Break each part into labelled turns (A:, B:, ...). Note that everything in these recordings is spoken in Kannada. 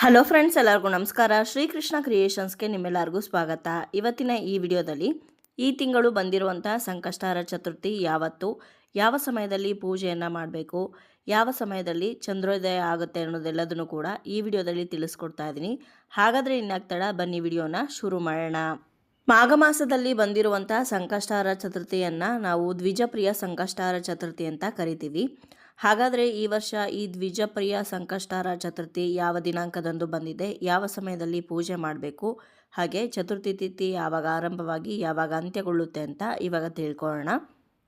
A: ಹಲೋ ಫ್ರೆಂಡ್ಸ್, ಎಲ್ಲರಿಗೂ ನಮಸ್ಕಾರ. ಶ್ರೀಕೃಷ್ಣ ಕ್ರಿಯೇಷನ್ಸ್ಗೆ ನಿಮ್ಮೆಲ್ಲರಿಗೂ ಸ್ವಾಗತ. ಇವತ್ತಿನ ಈ ವಿಡಿಯೋದಲ್ಲಿ ಈ ತಿಂಗಳು ಬಂದಿರುವಂತಹ ಸಂಕಷ್ಟಾರ ಚತುರ್ಥಿ ಯಾವತ್ತು, ಯಾವ ಸಮಯದಲ್ಲಿ ಪೂಜೆಯನ್ನು ಮಾಡಬೇಕು, ಯಾವ ಸಮಯದಲ್ಲಿ ಚಂದ್ರೋದಯ ಆಗುತ್ತೆ ಅನ್ನೋದೆಲ್ಲದನ್ನು ಕೂಡ ಈ ವಿಡಿಯೋದಲ್ಲಿ ತಿಳಿಸ್ಕೊಡ್ತಾ ಇದ್ದೀನಿ. ಹಾಗಾದರೆ ಇನ್ನಾಗ್ತಡ ಬನ್ನಿ ವಿಡಿಯೋನ ಶುರು ಮಾಡೋಣ. ಮಾಘ ಮಾಸದಲ್ಲಿ ಬಂದಿರುವಂಥ ಸಂಕಷ್ಟಾರ ಚತುರ್ಥಿಯನ್ನು ನಾವು ದ್ವಿಜಪ್ರಿಯ ಸಂಕಷ್ಟಾರ ಚತುರ್ಥಿ ಅಂತ ಕರಿತೀವಿ. ಹಾಗಾದರೆ ಈ ವರ್ಷ ಈ ದ್ವಿಜಪ್ರಿಯ ಸಂಕಷ್ಟಾರ ಚತುರ್ಥಿ ಯಾವ ದಿನಾಂಕದಂದು ಬಂದಿದೆ? ಯಾವ ಸಮಯದಲ್ಲಿ ಪೂಜೆ ಮಾಡಬೇಕು? ಹಾಗೆ ಚತುರ್ಥಿ ತಿಥಿ ಯಾವಾಗ ಆರಂಭವಾಗಿ ಯಾವಾಗ ಅಂತ್ಯಗೊಳ್ಳುತ್ತೆ ಅಂತ ಇವಾಗ ತಿಳ್ಕೊಳ್ಳೋಣ.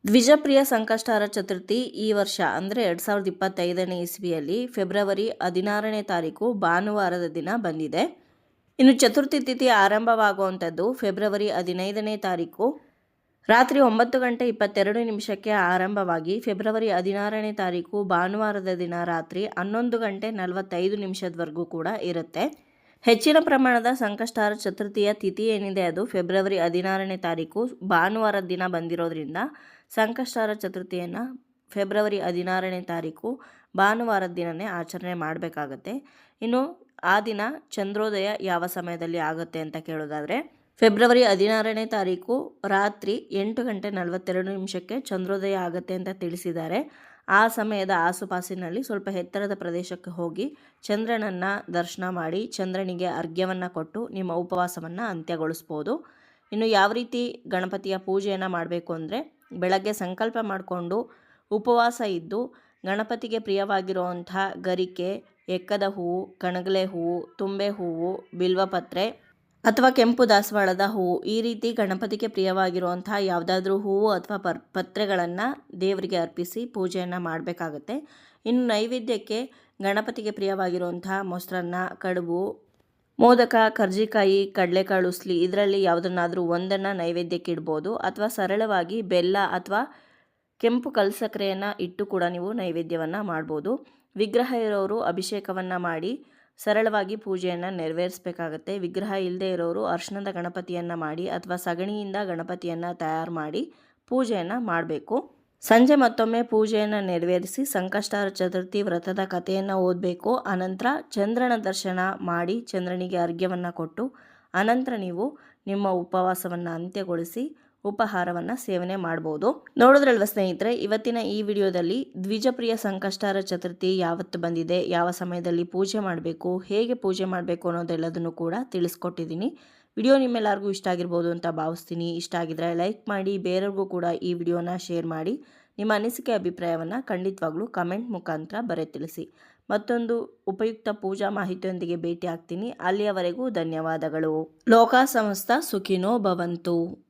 A: ದ್ವಿಜಪ್ರಿಯ ಸಂಕಷ್ಟಾರ ಚತುರ್ಥಿ ಈ ವರ್ಷ ಅಂದರೆ ಎರಡು ಸಾವಿರದ ಇಪ್ಪತ್ತೈದನೇ ಇಸ್ವಿಯಲ್ಲಿ ಫೆಬ್ರವರಿ ಹದಿನಾರನೇ ತಾರೀಕು ಭಾನುವಾರದ ದಿನ ಬಂದಿದೆ. ಇನ್ನು ಚತುರ್ಥಿ ತಿಥಿ ಆರಂಭವಾಗುವಂಥದ್ದು ಫೆಬ್ರವರಿ ಹದಿನೈದನೇ ತಾರೀಕು. ರಾತ್ರಿ ಒಂಬತ್ತು ಗಂಟೆ ಇಪ್ಪತ್ತೆರಡು ನಿಮಿಷಕ್ಕೆ ಆರಂಭವಾಗಿ ಫೆಬ್ರವರಿ ಹದಿನಾರನೇ ತಾರೀಕು ಭಾನುವಾರದ ದಿನ ರಾತ್ರಿ ಹನ್ನೊಂದು ಗಂಟೆ ನಲವತ್ತೈದು ನಿಮಿಷದವರೆಗೂ ಕೂಡ ಇರುತ್ತೆ. ಹೆಚ್ಚಿನ ಪ್ರಮಾಣದ ಸಂಕಷ್ಟಾರ ಚತುರ್ಥಿಯ ತಿಥಿ ಏನಿದೆ ಅದು ಫೆಬ್ರವರಿ ಹದಿನಾರನೇ ತಾರೀಕು ಭಾನುವಾರದ ದಿನ ಬಂದಿರೋದ್ರಿಂದ ಸಂಕಷ್ಟಾರ ಚತುರ್ಥಿಯನ್ನು ಫೆಬ್ರವರಿ ಹದಿನಾರನೇ ತಾರೀಕು ಭಾನುವಾರದ ದಿನವೇ ಆಚರಣೆ ಮಾಡಬೇಕಾಗತ್ತೆ. ಇನ್ನು ಆ ದಿನ ಚಂದ್ರೋದಯ ಯಾವ ಸಮಯದಲ್ಲಿ ಆಗುತ್ತೆ ಅಂತ ಕೇಳೋದಾದರೆ ಫೆಬ್ರವರಿ ಹದಿನಾರನೇ ತಾರೀಕು ರಾತ್ರಿ ಎಂಟು ಗಂಟೆ ನಲವತ್ತೆರಡು ನಿಮಿಷಕ್ಕೆ ಚಂದ್ರೋದಯ ಆಗುತ್ತೆ ಅಂತ ತಿಳಿಸಿದ್ದಾರೆ. ಆ ಸಮಯದ ಆಸುಪಾಸಿನಲ್ಲಿ ಸ್ವಲ್ಪ ಎತ್ತರದ ಪ್ರದೇಶಕ್ಕೆ ಹೋಗಿ ಚಂದ್ರನನ್ನು ದರ್ಶನ ಮಾಡಿ ಚಂದ್ರನಿಗೆ ಅರ್ಘ್ಯವನ್ನು ಕೊಟ್ಟು ನಿಮ್ಮ ಉಪವಾಸವನ್ನು ಅಂತ್ಯಗೊಳಿಸ್ಬೋದು. ಇನ್ನು ಯಾವ ರೀತಿ ಗಣಪತಿಯ ಪೂಜೆಯನ್ನು ಮಾಡಬೇಕು ಅಂದರೆ, ಬೆಳಗ್ಗೆ ಸಂಕಲ್ಪ ಮಾಡಿಕೊಂಡು ಉಪವಾಸ ಇದ್ದು ಗಣಪತಿಗೆ ಪ್ರಿಯವಾಗಿರುವಂಥ ಗರಿಕೆ, ಎಕ್ಕದ ಹೂವು, ಕಣಗಲೆ ಹೂವು, ತುಂಬೆ ಹೂವು ಬಿಲ್ವಪತ್ರೆ ಅಥವಾ ಕೆಂಪು ದಾಸವಾಳದ ಹೂವು ಈ ರೀತಿ ಗಣಪತಿಗೆ ಪ್ರಿಯವಾಗಿರುವಂಥ ಯಾವುದಾದ್ರೂ ಹೂವು ಅಥವಾ ಪರ್, ಪತ್ರೆಗಳನ್ನು ದೇವರಿಗೆ ಅರ್ಪಿಸಿ ಪೂಜೆಯನ್ನು ಮಾಡಬೇಕಾಗತ್ತೆ. ಇನ್ನು ನೈವೇದ್ಯಕ್ಕೆ ಗಣಪತಿಗೆ ಪ್ರಿಯವಾಗಿರುವಂಥ ಮೊಸರನ್ನ, ಕಡುಬು, ಮೋದಕ, ಕರ್ಜಿಕಾಯಿ, ಕಡಲೆಕಾಳು, ಉಸ್ಲಿ ಇದರಲ್ಲಿ ಯಾವುದನ್ನಾದರೂ ಒಂದನ್ನು ನೈವೇದ್ಯಕ್ಕೆ ಇಡ್ಬೋದು ಅಥವಾ ಸರಳವಾಗಿ ಬೆಲ್ಲ ಅಥವಾ ಕೆಂಪು ಕಲ್ಸಕ್ಕರೆಯನ್ನು ಇಟ್ಟು ಕೂಡ ನೀವು ನೈವೇದ್ಯವನ್ನು ಮಾಡ್ಬೋದು. ವಿಗ್ರಹ ಇರೋರು ಅಭಿಷೇಕವನ್ನು ಮಾಡಿ ಸರಳವಾಗಿ ಪೂಜೆಯನ್ನು ನೆರವೇರಿಸಬೇಕಾಗತ್ತೆ. ವಿಗ್ರಹ ಇಲ್ಲದೆ ಇರೋರು ಅರ್ಶನದ ಗಣಪತಿಯನ್ನು ಮಾಡಿ ಅಥವಾ ಸಗಣಿಯಿಂದ ಗಣಪತಿಯನ್ನು ತಯಾರು ಮಾಡಿ ಪೂಜೆಯನ್ನು ಮಾಡಬೇಕು. ಸಂಜೆ ಮತ್ತೊಮ್ಮೆ ಪೂಜೆಯನ್ನು ನೆರವೇರಿಸಿ ಸಂಕಷ್ಟಾರ ಚತುರ್ಥಿ ವ್ರತದ ಕಥೆಯನ್ನು ಓದಬೇಕು. ಅನಂತರ ಚಂದ್ರನ ದರ್ಶನ ಮಾಡಿ ಚಂದ್ರನಿಗೆ ಅರ್ಘ್ಯವನ್ನು ಕೊಟ್ಟು ಅನಂತರ ನೀವು ನಿಮ್ಮ ಉಪವಾಸವನ್ನು ಅಂತ್ಯಗೊಳಿಸಿ ಉಪಹಾರವನ್ನು ಸೇವನೆ ಮಾಡ್ಬೋದು. ನೋಡೋದ್ರಲ್ವ ಸ್ನೇಹಿತರೆ, ಇವತ್ತಿನ ಈ ವಿಡಿಯೋದಲ್ಲಿ ದ್ವಿಜಪ್ರಿಯ ಸಂಕಷ್ಟಾರ ಚತುರ್ಥಿ ಯಾವತ್ತು ಬಂದಿದೆ, ಯಾವ ಸಮಯದಲ್ಲಿ ಪೂಜೆ ಮಾಡಬೇಕು, ಹೇಗೆ ಪೂಜೆ ಮಾಡಬೇಕು ಅನ್ನೋದೆಲ್ಲದನ್ನು ಕೂಡ ತಿಳಿಸ್ಕೊಟ್ಟಿದ್ದೀನಿ. ವಿಡಿಯೋ ನಿಮ್ಮೆಲ್ಲರಿಗೂ ಇಷ್ಟ ಆಗಿರ್ಬೋದು ಅಂತ ಭಾವಿಸ್ತೀನಿ. ಇಷ್ಟ ಆಗಿದ್ರೆ ಲೈಕ್ ಮಾಡಿ, ಬೇರೆಯವ್ರಿಗೂ ಕೂಡ ಈ ವಿಡಿಯೋನ ಶೇರ್ ಮಾಡಿ. ನಿಮ್ಮ ಅನಿಸಿಕೆ ಅಭಿಪ್ರಾಯವನ್ನು ಖಂಡಿತವಾಗ್ಲೂ ಕಮೆಂಟ್ ಮುಖಾಂತರ ಬರೆ ತಿಳಿಸಿ. ಮತ್ತೊಂದು ಉಪಯುಕ್ತ ಪೂಜಾ ಮಾಹಿತಿಯೊಂದಿಗೆ ಭೇಟಿ ಆಗ್ತೀನಿ ಅಲ್ಲಿಯವರೆಗೂ ಧನ್ಯವಾದಗಳು. ಲೋಕ ಸಂಸ್ಥ ಸುಖಿನೋ ಭವಂತು.